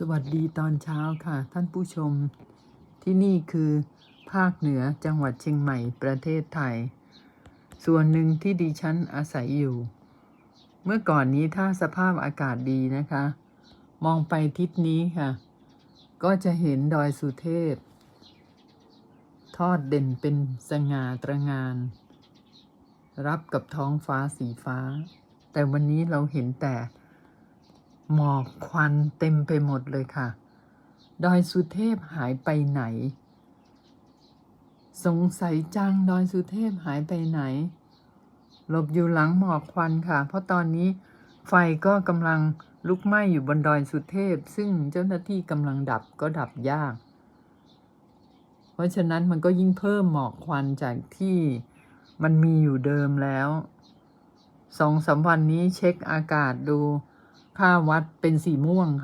สวัสดีตอนเช้าค่ะ ท่านผู้ชม ที่นี่คือ ภาคเหนือจังหวัดเชียงใหม่ประเทศไทย ส่วนหนึ่งที่ดิฉันอาศัยอยู่ เมื่อก่อนนี้ถ้าสภาพอากาศดีนะคะ มองไปทิศนี้ค่ะ ก็จะเห็นดอยสุเทพ ทอดเด่นเป็นสง่าตระงาน รับกับท้องฟ้าสีฟ้า แต่วันนี้เราเห็นแต่ หมอกควันเต็มไปหมดเลยค่ะ ดอยสุเทพหายไปไหน สงสัยจังดอยสุเทพหายไปไหน หลบอยู่หลังหมอกควันค่ะ เพราะตอนนี้ไฟก็กำลังลุกไหม้อยู่บนดอยสุเทพ ซึ่งเจ้าหน้าที่กำลังดับก็ดับยาก เพราะฉะนั้นมันก็ยิ่งเพิ่มหมอกควันจากที่มันมีอยู่เดิมแล้วสองสามวันนี้เช็คอากาศดู ค่าวัดเป็นสีม่วงค่ะ